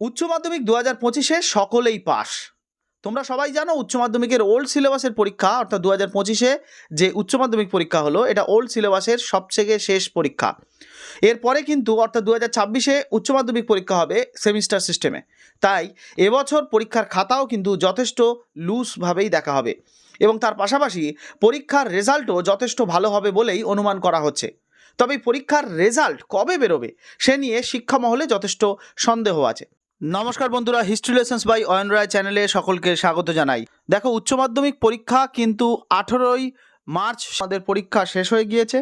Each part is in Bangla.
উচ্চ মাধ্যমিক দু হাজার পঁচিশে সকলেই পাস। তোমরা সবাই জানো উচ্চ মাধ্যমিকের ওল্ড সিলেবাসের পরীক্ষা, অর্থাৎ দু হাজার পঁচিশে যে উচ্চ মাধ্যমিক পরীক্ষা হলো, এটা ওল্ড সিলেবাসের সবথেকে শেষ পরীক্ষা। এরপরে কিন্তু, অর্থাৎ দু হাজার ছাব্বিশে উচ্চ মাধ্যমিক পরীক্ষা হবে সেমিস্টার সিস্টেমে। তাই এবছর পরীক্ষার খাতাও কিন্তু যথেষ্ট লুজভাবেই দেখা হবে। এবং তার পাশাপাশি পরীক্ষার রেজাল্টও যথেষ্ট ভালো হবে বলেই অনুমান করা হচ্ছে। তবে পরীক্ষার রেজাল্ট কবে বেরোবে, সে নিয়ে শিক্ষা মহলে যথেষ্ট সন্দেহ আছে। নমস্কার বন্ধুরা history lessons by Ayan Roy চ্যানেলে সকলকে স্বাগত জানাই। দেখো, উচ্চ মাধ্যমিক পরীক্ষা কিন্তু আঠেরোই মার্চ আমাদের পরীক্ষা শেষ হয়ে গিয়েছে।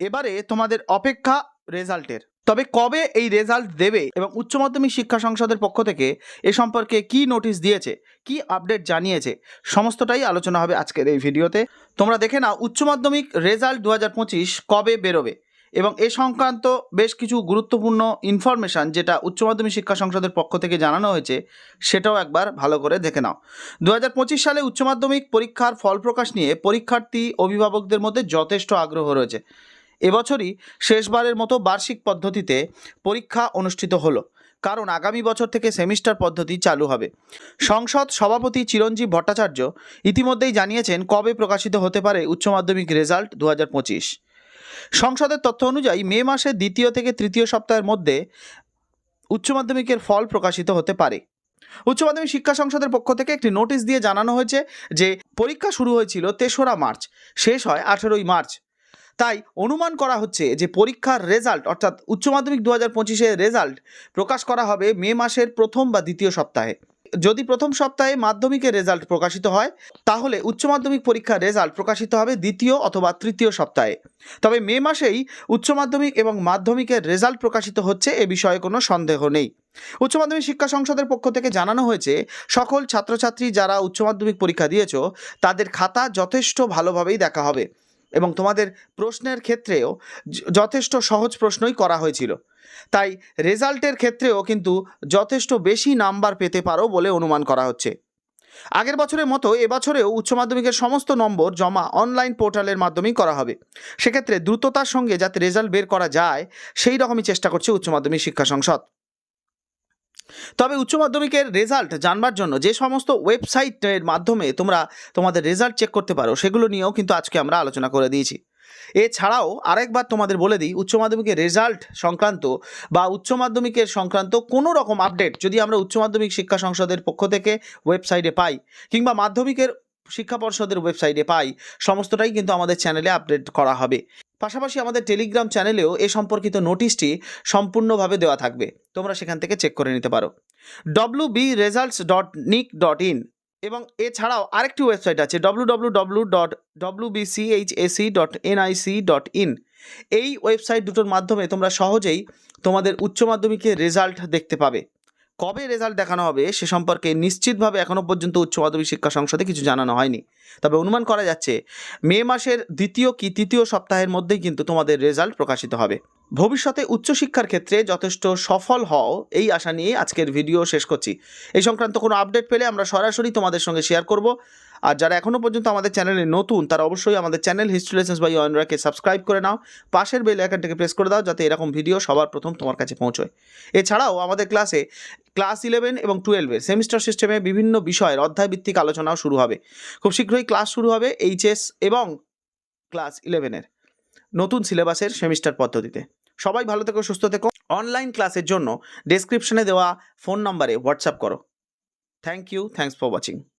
এবারে তোমাদের অপেক্ষা রেজাল্টের। তবে কবে এই রেজাল্ট দেবে এবং উচ্চ মাধ্যমিক শিক্ষা সংসদের পক্ষ থেকে এ সম্পর্কে কি নোটিশ দিয়েছে, কি আপডেট জানিয়েছে, সমস্তটাই আলোচনা হবে আজকের এই ভিডিওতে। তোমরা দেখে নাও, উচ্চ মাধ্যমিক রেজাল্ট দু হাজার পঁচিশ কবে বেরোবে? এবং এ সংক্রান্ত বেশ কিছু গুরুত্বপূর্ণ ইনফরমেশান যেটা উচ্চ মাধ্যমিক শিক্ষা সংসদের পক্ষ থেকে জানানো হয়েছে, সেটাও একবার ভালো করে দেখে নাও। দু হাজার পঁচিশ সালে উচ্চ মাধ্যমিক পরীক্ষার ফল প্রকাশ নিয়ে পরীক্ষার্থী, অভিভাবকদের মধ্যে যথেষ্ট আগ্রহ রয়েছে। এবছরই শেষবারের মতো বার্ষিক পদ্ধতিতে পরীক্ষা অনুষ্ঠিত হলো, কারণ আগামী বছর থেকে সেমিস্টার পদ্ধতি চালু হবে। সংসদ সভাপতি চিরঞ্জীব ভট্টাচার্য ইতিমধ্যেই জানিয়েছেন কবে প্রকাশিত হতে পারে উচ্চ মাধ্যমিক রেজাল্ট দু হাজার পঁচিশ। সংসদের তথ্য অনুযায়ী মে মাসের দ্বিতীয় থেকে তৃতীয় সপ্তাহের মধ্যে উচ্চ মাধ্যমিকের ফল প্রকাশিত হতে পারে। উচ্চ মাধ্যমিক শিক্ষা সংসদের পক্ষ থেকে একটি নোটিশ দিয়ে জানানো হয়েছে যে, পরীক্ষা শুরু হয়েছিল তেসরা মার্চ, শেষ হয় আঠেরোই মার্চ। তাই অনুমান করা হচ্ছে যে, পরীক্ষার রেজাল্ট, অর্থাৎ উচ্চ মাধ্যমিক দু হাজার রেজাল্ট প্রকাশ করা হবে মে মাসের প্রথম বা দ্বিতীয় সপ্তাহে। যদি প্রথম সপ্তাহে মাধ্যমিকের রেজাল্ট প্রকাশিত হয়, তাহলে উচ্চ মাধ্যমিক পরীক্ষার রেজাল্ট প্রকাশিত হবে দ্বিতীয় অথবা তৃতীয় সপ্তাহে। তবে মে মাসেই উচ্চ মাধ্যমিক এবং মাধ্যমিকের রেজাল্ট প্রকাশিত হচ্ছে এ বিষয়ে কোনো সন্দেহ নেই। উচ্চ মাধ্যমিক শিক্ষা সংসদের পক্ষ থেকে জানানো হয়েছে, সকল ছাত্রছাত্রী যারা উচ্চ মাধ্যমিক পরীক্ষা দিয়েছ, তাদের খাতা যথেষ্ট ভালোভাবেই দেখা হবে। এবং তোমাদের প্রশ্নের ক্ষেত্রেও যথেষ্ট সহজ প্রশ্নই করা হয়েছিল। তাই রেজাল্টের ক্ষেত্রেও কিন্তু যথেষ্ট বেশি নাম্বার পেতে পারো বলে অনুমান করা হচ্ছে। আগের বছরের মতো এবছরেও উচ্চ মাধ্যমিকের সমস্ত নম্বর জমা অনলাইন পোর্টালের মাধ্যমেই করা হবে। সেক্ষেত্রে দ্রুততার সঙ্গে যাতে রেজাল্ট বের করা যায়, সেই রকমই চেষ্টা করছে উচ্চ মাধ্যমিক শিক্ষা সংসদ। তবে উচ্চ মাধ্যমিকের রেজাল্ট জানবার জন্য যে সমস্ত ওয়েবসাইটের মাধ্যমে তোমরা তোমাদের রেজাল্ট চেক করতে পারো, সেগুলো নিয়েও কিন্তু আজকে আমরা আলোচনা করে দিয়েছি। এছাড়াও আরেকবার তোমাদের বলে দিই, উচ্চ মাধ্যমিকের রেজাল্ট সংক্রান্ত বা উচ্চ মাধ্যমিকের সংক্রান্ত কোনো রকম আপডেট যদি আমরা উচ্চ মাধ্যমিক শিক্ষা সংসদের পক্ষ থেকে ওয়েবসাইটে পাই কিংবা মাধ্যমিকের শিক্ষা পর্ষদের ওয়েবসাইটে পাই, সমস্তটাই কিন্তু আমাদের চ্যানেলে আপডেট করা হবে। পাশাপাশি আমাদের টেলিগ্রাম চ্যানেলেও এ সম্পর্কিত নোটিশটি সম্পূর্ণভাবে দেওয়া থাকবে। তোমরা সেখান থেকে চেক করে নিতে পারো। W B results dot nic dot in এবং এছাড়াও আরেকটি ওয়েবসাইট আছে W W W dot W BCHSE dot NIC dot in এই ওয়েবসাইট দুটোর মাধ্যমে তোমরা সহজেই তোমাদের উচ্চ মাধ্যমিকের রেজাল্ট দেখতে পাবে। কবে রেজাল্ট দেখানো হবে সে সম্পর্কে নিশ্চিতভাবে এখনও পর্যন্ত উচ্চ মাধ্যমিক শিক্ষা সংসদে কিছু জানানো হয়নি। তবে অনুমান করা যাচ্ছে, মে মাসের দ্বিতীয় কি তৃতীয় সপ্তাহের মধ্যেই কিন্তু তোমাদের রেজাল্ট প্রকাশিত হবে। ভবিষ্যতে উচ্চশিক্ষার ক্ষেত্রে যথেষ্ট সফল হও, এই আশা নিয়ে আজকের ভিডিও শেষ করছি। এই সংক্রান্ত কোনো আপডেট পেলে আমরা সরাসরি তোমাদের সঙ্গে শেয়ার করব। আর যারা এখনও পর্যন্ত আমাদের চ্যানেলে নতুন, তারা অবশ্যই আমাদের চ্যানেল হিস্ট্রি লেসেন্স বাই অয়নরাকে সাবস্ক্রাইব করে নাও। পাশের বেল আইকনটাকে প্রেস করে দাও যাতে এরকম ভিডিও সবার প্রথম তোমার কাছে পৌঁছয়। এছাড়াও আমাদের ক্লাসে ক্লাস ইলেভেন এবং টুয়েলভের সেমিস্টার সিস্টেমে বিভিন্ন বিষয়ের অধ্যায়ভিত্তিক আলোচনাও শুরু হবে। খুব শীঘ্রই ক্লাস শুরু হবে এইচএস এবং ক্লাস ইলেভেনের নতুন সিলেবাসের সেমিস্টার পদ্ধতিতে। সবাই ভালো থেকো, সুস্থ থেকো। অনলাইন ক্লাসের জন্য ডেসক্রিপশনে দেওয়া ফোন নম্বরে হোয়াটসঅ্যাপ করো। Thank you thanks for watching